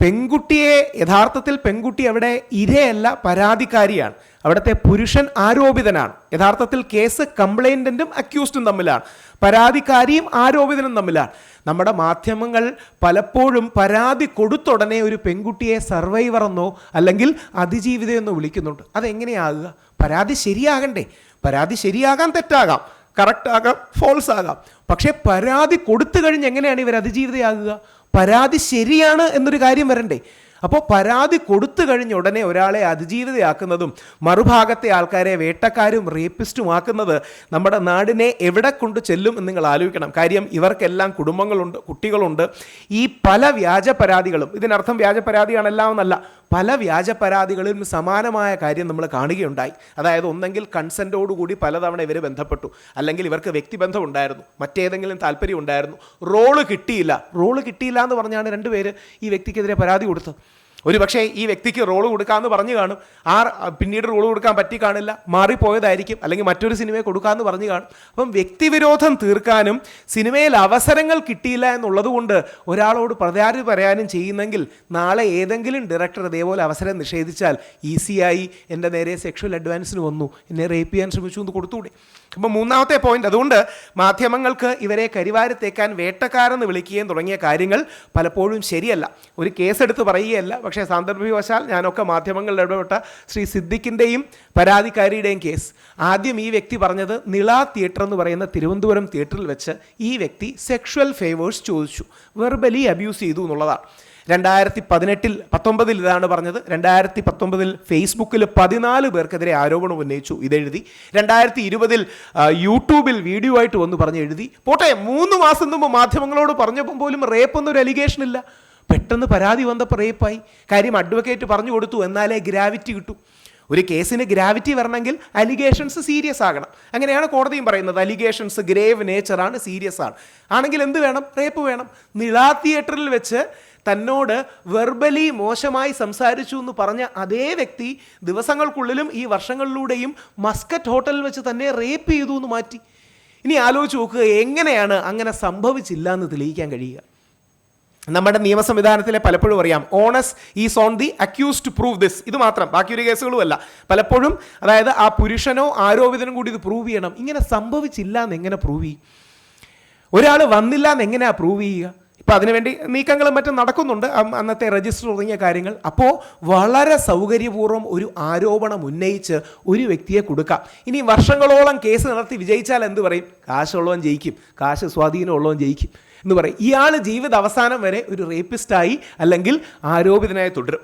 പെൺകുട്ടിയെ യഥാർത്ഥത്തിൽ പെൺകുട്ടി അവിടെ ഇരയല്ല പരാതിക്കാരിയാണ്. അവിടുത്തെ പുരുഷൻ ആരോപിതനാണ്. യഥാർത്ഥത്തിൽ കേസ് കംപ്ലൈന്റും അക്യൂസ്ഡും തമ്മിലാണ്. പരാതിക്കാരിയും ആരോപിതനും തമ്മിലാണ്. നമ്മുടെ മാധ്യമങ്ങൾ പലപ്പോഴും പരാതി കൊടുത്തുടനെ ഒരു പെൺകുട്ടിയെ സർവൈവർ എന്നോ അല്ലെങ്കിൽ അതിജീവിതയെന്നോ വിളിക്കുന്നുണ്ട്. അതെങ്ങനെയാകുക? പരാതി ശരിയാകണ്ടേ. പരാതി ശരിയാകാൻ തെറ്റാകാം. കറക്റ്റ് ആകാം ഫോൾസ് ആകാം. പക്ഷേ പരാതി കൊടുത്തു കഴിഞ്ഞ് എങ്ങനെയാണ് ഇവർ അതിജീവിതയാകുക? പരാതി ശരിയാണ് എന്നൊരു കാര്യം വരണ്ടേ? അപ്പോൾ പരാതി കൊടുത്തു കഴിഞ്ഞ ഉടനെ ഒരാളെ അതിജീവിതയാക്കുന്നതും മറുഭാഗത്തെ ആൾക്കാരെ വേട്ടക്കാരും റേപ്പിസ്റ്റും ആക്കുന്നത് നമ്മുടെ നാടിനെ എവിടെ കൊണ്ട് ചെല്ലും എന്ന് നിങ്ങൾ ആലോചിക്കണം. കാര്യം ഇവർക്കെല്ലാം കുടുംബങ്ങളുണ്ട് കുട്ടികളുണ്ട്. ഈ പല വ്യാജ പരാതികളും ഇതിനർത്ഥം വ്യാജ പരാതിയാണെല്ലാം എന്നല്ല പല വ്യാജ പരാതികളിലും സമാനമായ കാര്യം നമ്മൾ കാണുകയുണ്ടായി. അതായത് ഒന്നെങ്കിൽ കൺസെന്റോടുകൂടി പലതവണ ഇവർ ബന്ധപ്പെട്ടു. അല്ലെങ്കിൽ ഇവർക്ക് വ്യക്തിബന്ധം ഉണ്ടായിരുന്നു. മറ്റേതെങ്കിലും താല്പര്യം ഉണ്ടായിരുന്നു. റോൾ കിട്ടിയില്ല. റോൾ കിട്ടിയില്ല എന്ന് പറഞ്ഞാണ് രണ്ടുപേര് ഈ വ്യക്തിക്കെതിരെ പരാതി കൊടുത്തത്. ഒരു പക്ഷേ ഈ വ്യക്തിക്ക് റോൾ കൊടുക്കാമെന്ന് പറഞ്ഞു കാണും. ആ പിന്നീട് റോൾ കൊടുക്കാൻ പറ്റി കാണില്ല. മാറിപ്പോയതായിരിക്കും. അല്ലെങ്കിൽ മറ്റൊരു സിനിമയെ കൊടുക്കാമെന്ന് പറഞ്ഞു കാണും. അപ്പം വ്യക്തിവിരോധം തീർക്കാനും സിനിമയിൽ അവസരങ്ങൾ കിട്ടിയില്ല എന്നുള്ളതുകൊണ്ട് ഒരാളോട് പരാതി പറയാനും ചെയ്യുന്നെങ്കിൽ നാളെ ഏതെങ്കിലും ഡയറക്ടർ ഇതേപോലെ അവസരം നിഷേധിച്ചാൽ ഈസിയായി. എന്റെ നേരെ സെക്ഷൽ അഡ്വാൻസിന് വന്നു. എന്നെ റേപ്പ് ചെയ്യാൻ ശ്രമിച്ചു എന്ന് കൊടുത്തുകൂടെ? അപ്പം മൂന്നാമത്തെ പോയിന്റ് അതുകൊണ്ട് മാധ്യമങ്ങൾക്ക് ഇവരെ കരിവാരത്തേക്കാൻ വേട്ടക്കാരെന്ന് വിളിക്കുകയും തുടങ്ങിയ കാര്യങ്ങൾ പലപ്പോഴും ശരിയല്ല. ഒരു കേസെടുത്ത് പറയുകയല്ല. പക്ഷേ സാന്ദർഭികവശാൽ ഞാനൊക്കെ മാധ്യമങ്ങളിൽ ഇടപെട്ട ശ്രീ സിദ്ദിഖിന്റെയും പരാതിക്കാരിയുടെയും കേസ്. ആദ്യം ഈ വ്യക്തി പറഞ്ഞത് നിള തിയേറ്റർ എന്ന് പറയുന്ന തിരുവനന്തപുരം തിയേറ്ററിൽ വെച്ച് ഈ വ്യക്തി സെക്ഷൽ ഫേവേഴ്സ് ചോദിച്ചു. വെർബലി അബ്യൂസ് ചെയ്തു എന്നുള്ളതാണ്. രണ്ടായിരത്തി പതിനെട്ടിൽ പത്തൊമ്പതിൽ ഇതാണ് പറഞ്ഞത്. രണ്ടായിരത്തി പത്തൊമ്പതിൽ ഫേസ്ബുക്കിൽ പതിനാല് പേർക്കെതിരെ ആരോപണം ഉന്നയിച്ചു. ഇതെഴുതി. രണ്ടായിരത്തി ഇരുപതിൽ യൂട്യൂബിൽ വീഡിയോ ആയിട്ട് വന്ന് പറഞ്ഞ് എഴുതി. പോട്ടെ മൂന്ന് മാസം മുമ്പ് മാധ്യമങ്ങളോട് പറഞ്ഞപ്പം പോലും റേപ്പ് എന്നൊരു അലിഗേഷൻ ഇല്ല. പെട്ടെന്ന് പരാതി വന്നപ്പോൾ റേപ്പായി. കാര്യം അഡ്വക്കേറ്റ് പറഞ്ഞു കൊടുത്തു എന്നാലേ ഗ്രാവിറ്റി കിട്ടൂ. ഒരു കേസിന് ഗ്രാവിറ്റി വരണമെങ്കിൽ അലിഗേഷൻസ് സീരിയസ് ആകണം. അങ്ങനെയാണ് കോടതിയും പറയുന്നത്. അലിഗേഷൻസ് ഗ്രേവ് നേച്ചറാണ് സീരിയസ് ആണ്. ആണെങ്കിൽ എന്ത് വേണം? റേപ്പ് വേണം. നിളാ തിയേറ്ററിൽ വെച്ച് തന്നോട് വെർബലി മോശമായി സംസാരിച്ചു എന്ന് പറഞ്ഞ അതേ വ്യക്തി ദിവസങ്ങൾക്കുള്ളിലും ഈ വർഷങ്ങളിലൂടെയും മസ്കറ്റ് ഹോട്ടലിൽ വെച്ച് തന്നെ റേപ്പ് ചെയ്തു എന്ന് മാറ്റി. ഇനി ആലോചിച്ച് നോക്കുക എങ്ങനെയാണ് അങ്ങനെ സംഭവിച്ചില്ല എന്ന് തെളിയിക്കാൻ കഴിയുക? നമ്മുടെ നിയമ സംവിധാനത്തിലെ പലപ്പോഴും അറിയാം. Onus is on the accuse to prove this ഇത് മാത്രം. ബാക്കി ഒരു കേസുകളും അല്ല. പലപ്പോഴും അതായത് ആ പുരുഷനോ ആരോപിതനും കൂടി ഇത് പ്രൂവ് ചെയ്യണം. ഇങ്ങനെ സംഭവിച്ചില്ല എന്ന് എങ്ങനെ പ്രൂവ് ചെയ്യും? ഒരാൾ വന്നില്ല എന്ന് എങ്ങനെയാണ് പ്രൂവ് ചെയ്യുക? ഇപ്പം അതിനുവേണ്ടി നീക്കങ്ങളും മറ്റും നടക്കുന്നുണ്ട്. അന്നത്തെ രജിസ്റ്റർ തുടങ്ങിയ കാര്യങ്ങൾ. അപ്പോൾ വളരെ സൗകര്യപൂർവം ഒരു ആരോപണം ഉന്നയിച്ച് ഒരു വ്യക്തിയെ കൊടുക്കാം. ഇനി വർഷങ്ങളോളം കേസ് നടത്തി വിജയിച്ചാൽ എന്ത് പറയും? കാശുള്ളവൻ ജയിക്കും. കാശ് സ്വാധീനമുള്ളവൻ ജയിക്കും എന്ന് പറയും. ഇയാൾ ജീവിത അവസാനം വരെ ഒരു റേപ്പിസ്റ്റായി അല്ലെങ്കിൽ ആരോപിതനായി തുടരും.